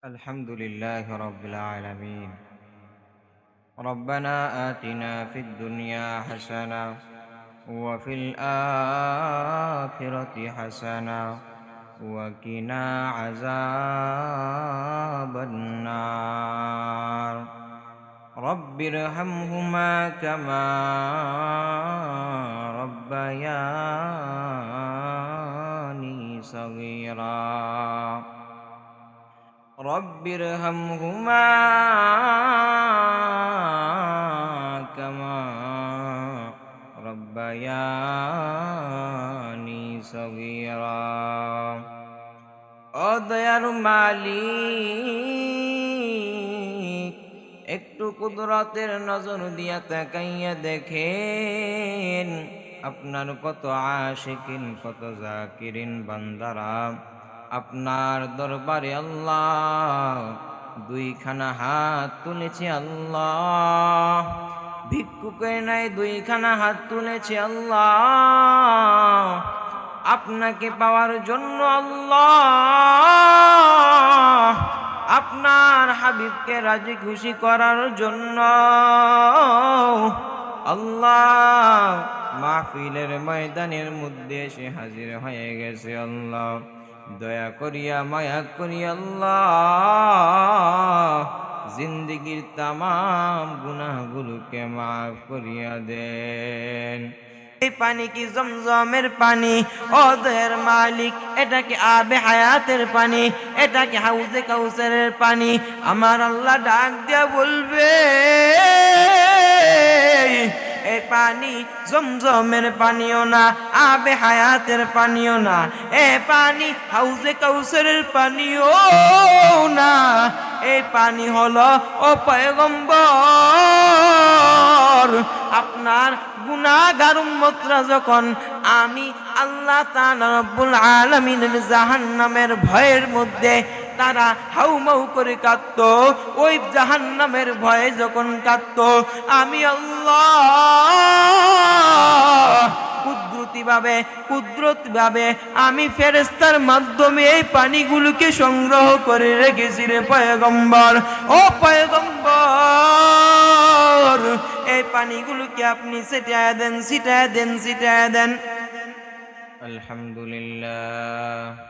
الحمد لله رب العالمين. ربنا آتنا في الدنيا حسنة وفي الآخرة حسنة وقنا عذاب النار. رب ارحمهما كما ربياني صغيرا. رب ارحمهما كما ربياني صغيرا ও দয়ার মালিক একটু কুদরতের নজর দিয়া তাকাইয়া দেখেন আপনার কত আশিকিন কত জাকিরিন বান্দারা আপনার দরবারে আল্লাহ, দুইখানা হাত তুলেছে আল্লাহ। ভিক্ষুকের নাই দুইখানা হাত তুলেছে আল্লাহ। আপনাকে পাওয়ার জন্য আল্লাহ। আপনার হাবিবকে রাজি খুশি করার জন্য আল্লাহ। মাহফিলের ময়দানের মধ্যে এসে হাজির হয়ে গেছে আল্লাহ। দয়া করিয়া মায়া করিয়া আল্লাহ জিন্দগির তামাম গুনাহগুলোকে মাফ করিয়া দেন। এই পানি কি জমজমের পানি? ও দয়ের মালিক, এটা কি আবে হায়াতের পানি? এটা কি হাউজে কাউসারের পানি? আমার আল্লাহ ডাক দিয়া বলবে পানি, জমজমের পানিও না, আবে হায়াতের পানিও না। এ পানি হাউজে কাউসারের পানিও না। এই পানি হলো ও পয়গম্বর। আপনার গুনাগার উম্মতরা যখন আমি আল্লাহ তাআলা রব্বুল আলামিনের জাহান্নামের ভয়ের মধ্যে তারা হাউমাউ করে কাঁদত, ওই জাহান্নামের ভয়ে যখন কাঁদত, আমি আল্লাহ কুদরতি ভাবে আমি ফেরেস্তার মাধ্যমে এই পানিগুলোকে সংগ্রহ করে রেখেছি রে পয়গম্বর। ও পয়গম্বর, এই পানিগুলোকে আপনি ছিটায় দেন ছিটায় দেন ছিটায় দেন। আলহামদুলিল্লাহ।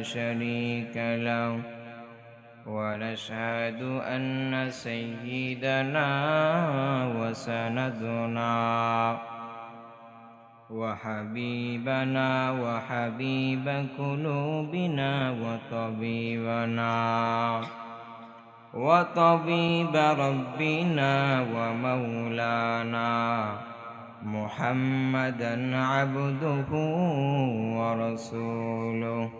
لا شريك له. ونشهد أن سيدنا وسندنا وحبيبنا وحبيب قلوبنا وطبيبنا وطبيب ربنا ومولانا محمدا عبده ورسوله.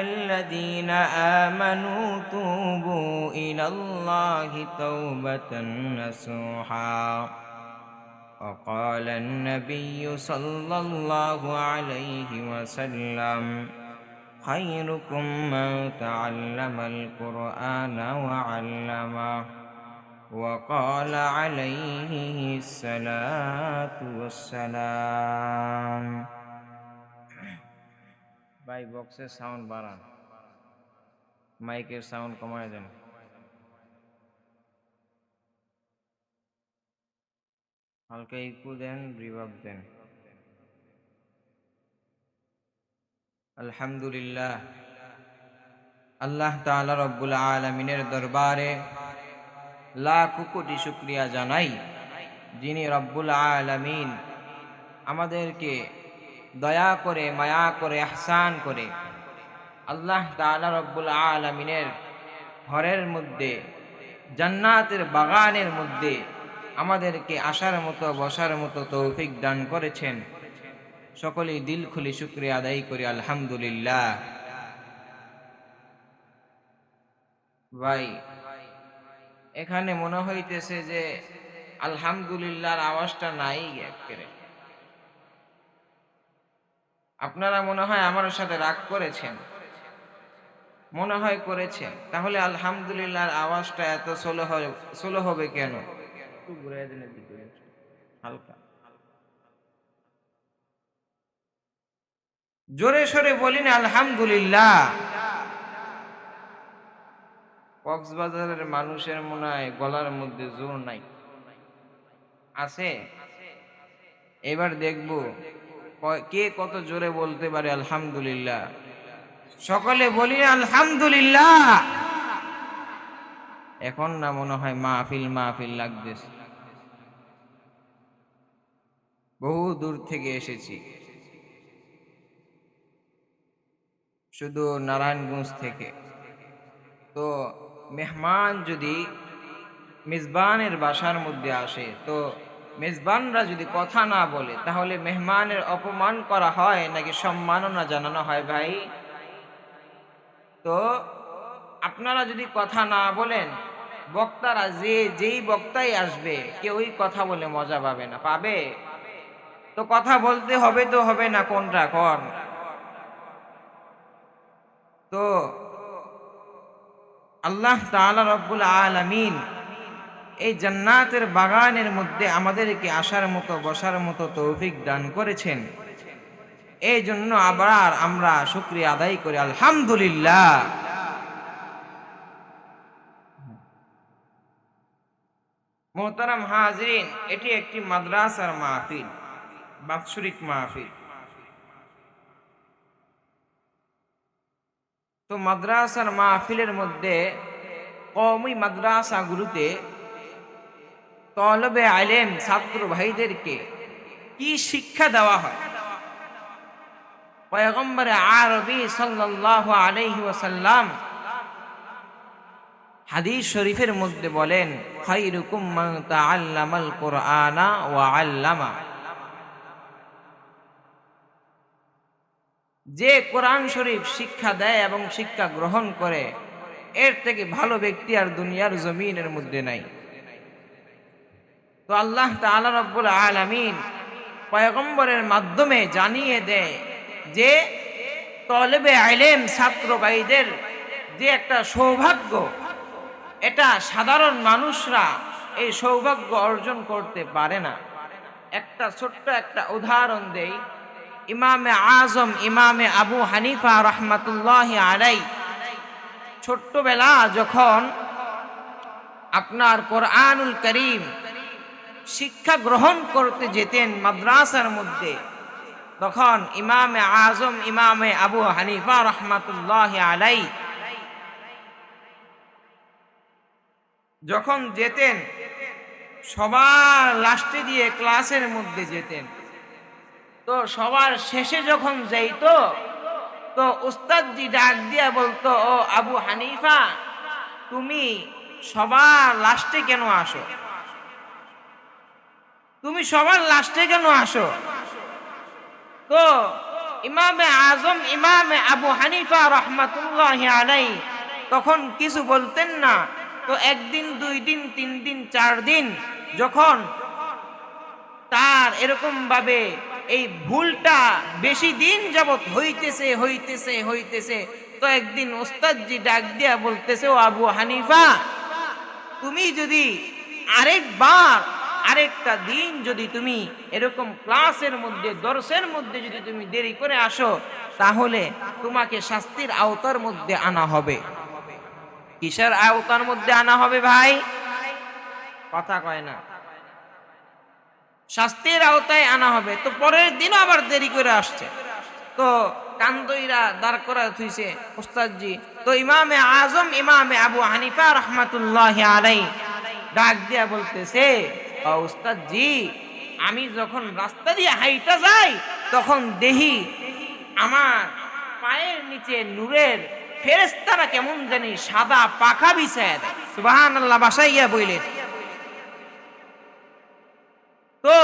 الذين آمنوا توبوا إلى الله توبة نصوحا. وقال النبي صلى الله عليه وسلم خيركم من تعلم القرآن وعلمه. وقال عليه الصلاة والسلام ভাই, বক্সের সাউন্ড বাড়ান। মাইকের সাউন্ড কমায় দেন। হালকা ইকু দেন রিভাব দেন। আলহামদুলিল্লাহ। আল্লাহ তাআলা রব্বুল আলামিনের দরবারে লাখ কোটি শুক্রিয়া জানাই যিনি রব্বুল আলামিন আমাদেরকে দয়া করে, মায়া করে আহসান করে। আল্লাহ তাআলা রব্বুল আলামিনের ঘরের মধ্যে, জান্নাতের বাগানের মধ্যে আমাদেরকে আসার মতো, বসার মতো তৌফিক দান করেছেন। সকলেই দিল খুলি শুক্রিয়া আদায় করি, আলহামদুলিল্লাহ। ভাই, এখানে মনে হইতেছে যে আলহামদুলিল্লাহর আওয়াজটা নাই একেবারে। আপনারা মনে হয় আমার সাথে রাগ করেছেন। মনে হয় করেছেন। তাহলে আলহামদুলিল্লাহর আওয়াজটা এত সোলো হবে সোলো হবে কেন? হালকা। জোরে সোরে বলি না আলহামদুলিল্লাহ। কক্সবাজারের মানুষের মনে হয় গলার মধ্যে জোর নাই। আছে? এবার দেখব। ক- কত জোরে বলতে পারে আলহামদুলিল্লাহ? সকলে বলি, আলহামদুলিল্লাহ। এখন না মনে হয় মাহফিল মাহফিল লাগতেছে। বহু দূর থেকে এসেছি। শুধু নারায়ণগঞ্জ থেকে। তো মেহমান যদি মেজবানের বাসার মধ্যে আসে, তো মেজবানরা যদি কথা না বলে, তাহলে মেহমানের অপমান করা হয় নাকি সম্মাননা জানানো হয় ভাই? তো আপনারা যদি কথা না বলেন, বক্তারা যে, যেই বক্তাই আসবে, কেউই কথা বলে মজা পাবে না, পাবে? তো কথা বলতে হবে তো হবে না কোনটা কর তো আল্লাহ তাআলা রব্বুল আলামিন এই জান্নাতের বাগানের মধ্যে আমাদেরকে আসার মতো, বসার মতো তৌফিক দান করেছেন। এই জন্য আবার আমরা শুক্রিয়া আদায় করি। আলহামদুলিল্লাহ। মোহতারাম হাজরিন, এটি একটি মাদ্রাসার মাহফিল, বাৎসরিক মাহফিল। তো মাদ্রাসার মাহফিলের মধ্যে কমই মাদ্রাসাগুলোতে তলবে আলেম ছাত্র ভাইদেরকে কি শিক্ষা দেওয়া হয়? পয়গম্বর আরবি সাল্লাল্লাহু আলাইহি ওয়াসাল্লাম হাদিস শরীফের মধ্যে বলেন তাআল্লামাল কুরআনা ওয়া আল্লামা। যে কোরআন শরীফ শিক্ষা দেয় এবং শিক্ষা গ্রহণ করে, এর থেকে ভালো ব্যক্তি আর দুনিয়ার জমিনের মধ্যে নাই। তো আল্লাহ তাআলা রব্বুল আলামিন পয়গম্বরের মাধ্যমে জানিয়ে দেয় যে তলেবে আইলেম ছাত্র ভাইদের যে একটা সৌভাগ্য, এটা সাধারণ মানুষরা এই সৌভাগ্য অর্জন করতে পারে না। একটা ছোট্ট একটা উদাহরণ দেই। ইমামে আজম, ইমামে আবু হানিফা রহমাতুল্লাহ আলাই ছোট্টবেলা যখন আপনার কোরআনুল করিম শিক্ষা গ্রহণ করতে যেতেন মাদ্রাসার মধ্যে। তখন ইমামে আজম, ইমামে আবু হানিফা রহমাতুল্লাহ আলাই যখন যেতেন, সবার লাস্টে দিয়ে ক্লাসের মধ্যে যেতেন। তো সবার শেষে যখন যাইতো, তো উস্তাদজি ডাক দিয়া বলতো, ও আবু হানিফা, তুমি সবার লাস্টে কেন আসো? তুমি সবার লাস্টে কেন আসো? তো ইমামে আজম, ইমামে আবু হানিফা রহমাতুল্লাহ আলাই তখন কিছু বলতেন না। তো একদিন, দুই দিন, তিন দিন, চার দিন যখন তার এরকম ভাবে এই ভুলটা বেশি দিন যাবৎ হইতেছে হইতেছে হইতেছে, তো একদিন ওস্তাদজি ডাক দিয়া বলতেছে, ও আবু হানিফা, তুমি যদি আরেকবার আরেকটা দিন যদি তুমি এরকম ক্লাসের মধ্যে, দর্শের মধ্যে যদি তুমি দেরি করে আসো, তাহলে তোমাকে শাস্তির আওতার মধ্যে আনা হবে। কিসের আওতার মধ্যে আনা হবে ভাই? কথা কয় না। শাস্তির আওতায় আনা হবে। তো পরের দিন আবার দেরি করে আসছে। তো কান্দইরা দাঁড় করা থুইছে উস্তাদজি তো ইমামে আজম, ইমামে আবু হানিফা রহমাতুল্লাহ আলাই ডাক দিয়া বলতেছে "ও উস্তাদজি, আমি যখন রাস্তা দিয়ে হাইটা যাই, তখন দেহি আমার পায়ের নিচে নূরের ফেরেস্তারা কেমন জানি সাদা পাখা বিছায় দেয়। সুবাহান আল্লাহ বাসায় গিয়া বইলেন। তো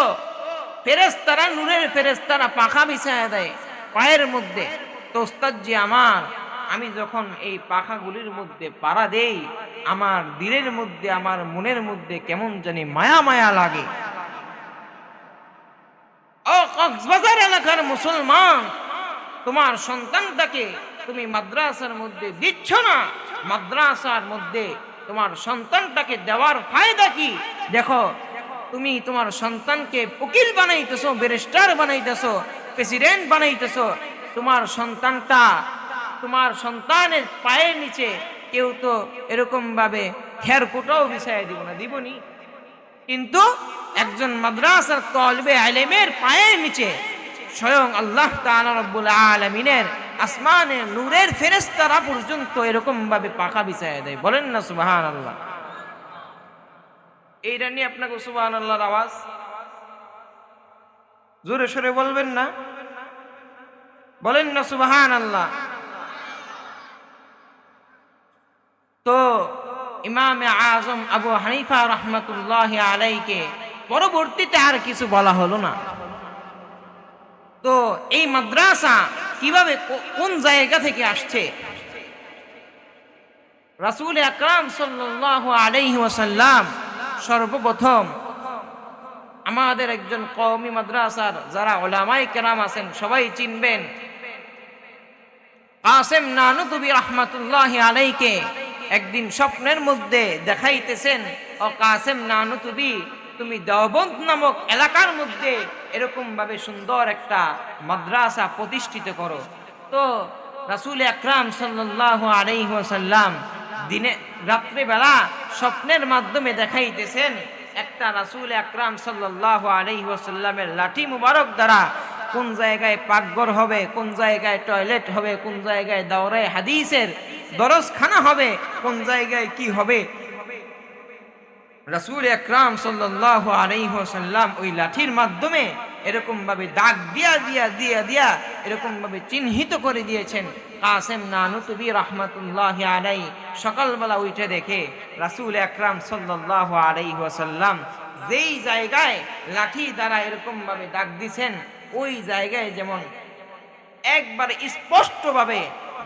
ফেরেস্তারা নূরের ফেরেস্তারা পাখা বিছায় দেয় পায়ের মধ্যে। তো ওস্তাদজি আমার আমি যখন এই পাখাগুলির মধ্যে পাড়া দেই, আমার দিলের মধ্যে, আমার মনের মধ্যে কেমন জানি মায়া মায়া লাগে। ও কক্সবাজার এলাকার মুসলমান, তোমার সন্তানটাকে তুমি মাদ্রাসার মধ্যে দিচ্ছ না? মাদ্রাসার মধ্যে তোমার সন্তানটাকে দেওয়ার ফায়দা কি? দেখো, তুমি তোমার সন্তানকে উকিল বানাইতেছো, ব্যারিস্টার বানাইতেছো, প্রেসিডেন্ট বানাইতেছো, তোমার সন্তানটা তোমার সন্তানের পায়ের নিচে কেউ তো এরকম ভাবে খের কোটাও বিছাই দিব না, দিবনি। কিন্তু একজন মাদ্রাসার তলবে আলেমের পায়ের নিচে স্বয়ং আল্লাহ রব্বুল আলামিনের আসমানের নূরের ফেরেস্তারা পর্যন্ত এরকম ভাবে পাখা বিছায় দেয়। বলেন না সুবাহান আল্লাহ এইটা নিয়ে আপনাকে সুবাহান আল্লাহর আওয়াজ? জোরে সরে বলবেন না? বলেন না, সুবহানাল্লাহ। তো ইমামে আজম আবু হানিফা রহমতুল্লাহ আলাইকে পরবর্তীতে আর কিছু বলা হলো না। তো এই মাদ্রাসা কীভাবে কোন জায়গা থেকে আসছে? রাসূল আকরাম সাল্লাল্লাহু আলাইহি ওয়াসাল্লাম সর্বপ্রথম আমাদের একজন কওমি মাদ্রাসার যারা ওলামাই কেরাম আছেন সবাই চিনবেন। কাসেম নানুতুবি রহমাতুল্লাহ আলাইকে একদিন স্বপ্নের মধ্যে দেখাইতেছেন, ও কাসেম নানুতুবি তুমি দেওবন্দ নামক এলাকার মধ্যে এরকম ভাবে সুন্দর একটা মাদ্রাসা প্রতিষ্ঠিত করো। তো রাসূল আকরাম সাল্লাল্লাহু আলাইহি ওয়াসাল্লাম দিনে, রাত্রিবেলা স্বপ্নের মাধ্যমে দেখাইতেছেন, একটা রাসূল আকরাম সাল্লাল্লাহু আলাইহি ওয়াসাল্লামের লাঠি মুবারক দ্বারা কোন জায়গায় পাকঘর হবে, কোন জায়গায় টয়লেট হবে, কোন জায়গায় দাওরায় হাদিসের দরজখানা হবে, কোন জায়গায় কি হবে? রাসূল আকরাম সাল্লাল্লাহু আলাইহি ওয়াসাল্লাম ওই লাঠির মাধ্যমে এরকম ভাবে দাগ দিয়া দিয়া দিয়া দিয়া এরকম ভাবে চিহ্নিত করে দিয়েছেন। কাসেম নানুতুবি রহমাতুল্লাহ আলাই সকালবেলা উঠে দেখে রাসূল আকরাম সাল্লাল্লাহু আলাইহি ওয়াসাল্লাম যেই জায়গায় লাঠি দ্বারা এরকম ভাবে দাগ দিছেন, ওই জায়গায় যেমন একবার স্পষ্টভাবে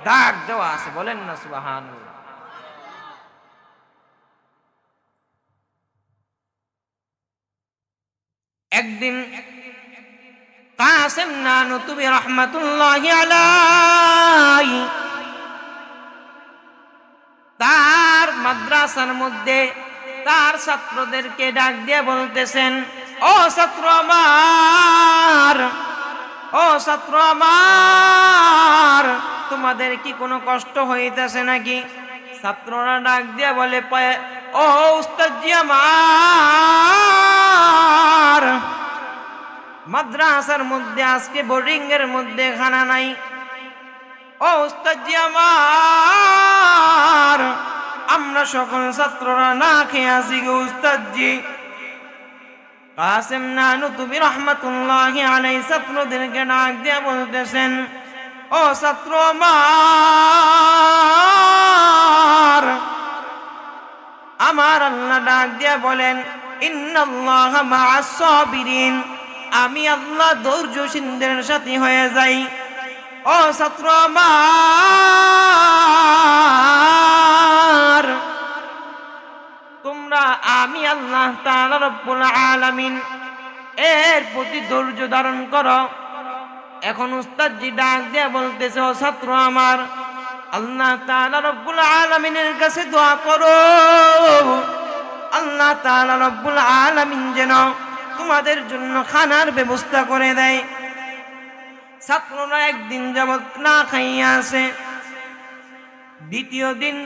দাগ দেওয়া আছে, বলেন না সুবহানাল্লাহ। একদিন কাসেম তার মাদ্রাসার মধ্যে তার ছাত্রদেরকে ডাক দিয়ে বলতেছেন, ও ছাত্র আমার, ও ছাত্র আমার তোমাদের কি কোনো কষ্ট হইতেছে নাকি? ছাত্ররা ডাক দিয়ে বলে ও উস্তাদজি আমার, মাদ্রাসার মধ্যে, আজকে বোর্ডিং এর মধ্যে খানা নাই। ও উস্তাদজি আমার, আমরা সকল ছাত্ররা না খেয়ে আসি গো উস্তাদজি। কাসেম নানু তুমি রহমতুল্লাহ আলাই ছাত্রদেরকে ডাক দিয়ে বলতেছেন ও ছাত্র আমার। আমার আল্লাহ ডাক দিয়ে বলেন আমি আল্লাহ ধৈর্যশীলদের সাথে হয়ে যাই। ও ছাত্র আমার, তোমরা আমি আল্লাহ তাআলা রব্বুল আলামিন এর প্রতি ধৈর্য ধারণ করো। এখন উস্তাদজি ডাক দিয়ে বলতেছে, ও ছাত্র আমার, আল্লাহ তাআলা রব্বুল আলামিনের কাছে দোয়া করো। আল্লাহ তাআলা রব্বুল আলামিন যেন তোমাদের জন্য খানার ব্যবস্থা করে দেয়। ছাত্ররা একদিন যাবৎ না খাইয়া আসে। দ্বিতীয় দিন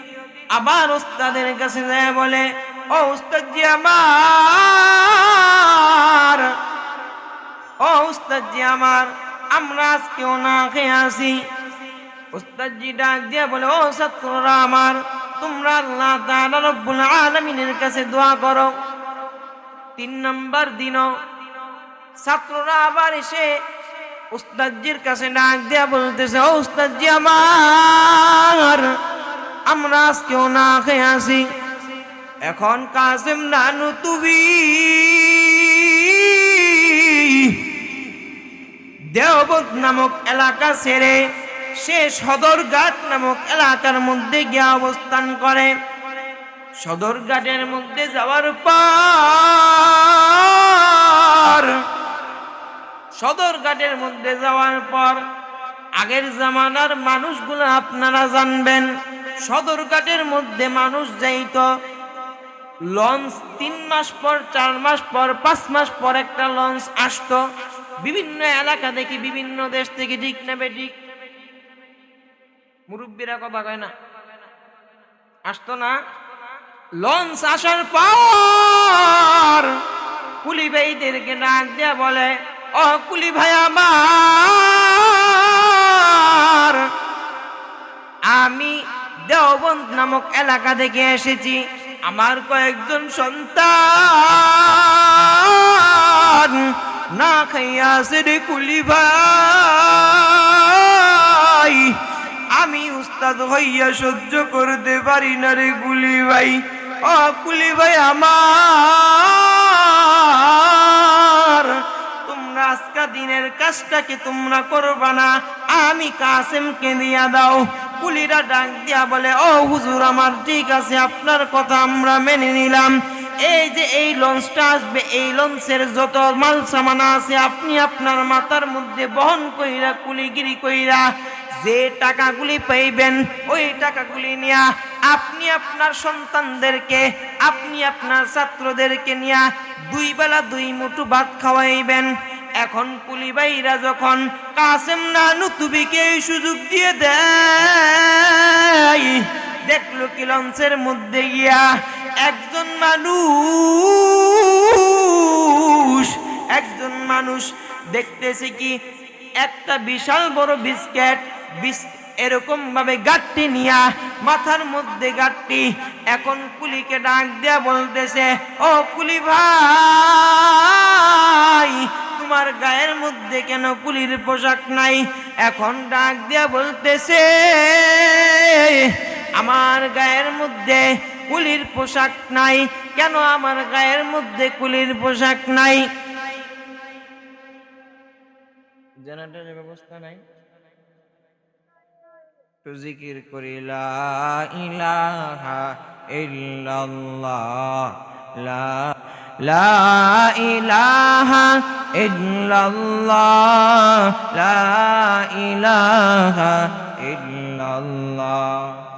আবার উস্তাদের কাছে যায় বলে, ও উস্তাদজি আমার, ও উস্তাদজি আমার আমরা আজকেও না খেয়ে আসি। উস্তাদজি ডাক দিয়ে বলে, ও ছাত্ররা আমার, তোমরা আল্লাহ তাআলা রব্বুল আলামিনের কাছে দোয়া করো। তিন নম্বর দিনও ছাত্ররা আবার এসে উস্তাদজির কাছে ডাক দিয়া বলতেছে, ও উস্তাদজি আমার, আমরা আজকেও না খেয়ে আসি। এখন কাসেম নানু তুমি দেওবন্দ নামক এলাকা ছেড়ে সে সদরঘাট নামক এলাকার মধ্যে গিয়ে অবস্থান করে। সদরঘাটের মধ্যে যাওয়ার পর, সদরঘাটের মধ্যে যাওয়ার পর আগের জামানার মানুষগুলো আপনারা জানবেন, সদরঘাটের মধ্যে মানুষ যাইত লঞ্চ তিন মাস পর, চার মাস পর, পাঁচ মাস পর একটা লঞ্চ আসতো। বিভিন্ন এলাকা থেকে, বিভিন্ন দেশ থেকে ঠিক নেবে ঠিক মুরব্বীরা কবা কয় না? আসতো না? লঞ্চ আসার পর কুলি ভাইদেরকে ডাক দিয়া বলে, ও কুলি ভাই আমার, আমি দেওবন্দ নামক এলাকা থেকে এসেছি। আমার কয়েকজন সন্তান না খাইয়া রে কুলি ভাই আমি উস্তাদ হইয়া সহ্য করতে পারি না রে কুলি ভাই ও কুলি ভাই আমার, তোমরা আজকা দিনের কাজটাকে তোমরা করবা না? আমি কাসেমকে দিয়া দাও। কুলিরা ডাক দিয়া বলে, ও হুজুর আমার ঠিক আছে, আপনার কথা আমরা মেনে নিলাম। এই যে এই লঞ্চটা আসবে, এই লঞ্চের যত মাল সামান আছে, আপনি আপনার মাথার মধ্যে বহন কইরা, কুলিগিরি কইরা যে টাকাগুলি পাইবেন, ওই টাকাগুলি নিয়া আপনি আপনার সন্তানদেরকে, আপনি আপনার ছাত্রদেরকে নিয়া দুই বেলা দুই মুঠো ভাত খাওয়াইবেন। এখন কুলিবাইরা যখন কাসেম না নুতুবিকে সুযোগ দিয়ে দেয় দেখল কি লঞ্চের মধ্যে গিয়া একজন মানুষ একজন মানুষ দেখতেছে কি একটা বিশাল বড় বিস্কেট বিস এরকম ভাবে গাঠটি নিয়া মাথার মধ্যে গাঠটি এখন কুলিকে ডাক দেয়া বলতেছে, ও কুলি ভাই, তোমার গায়ের মধ্যে কেন কুলির পোশাক নাই? এখন ডাক দেয়া বলতেছে আমার গায়ের মধ্যে কুলির পোশাক নাই। কেন আমার গায়ের মধ্যে কুলির পোশাক নাই? জেনারেটরের ব্যবস্থা নাই। তো জিকির করি, লা ইলাহা ইল্লাল্লাহ, লা লা ইলাহা ইল্লাল্লাহ, লা ইলাহা ইল্লাল্লাহ।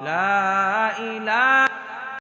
লা ইলাহা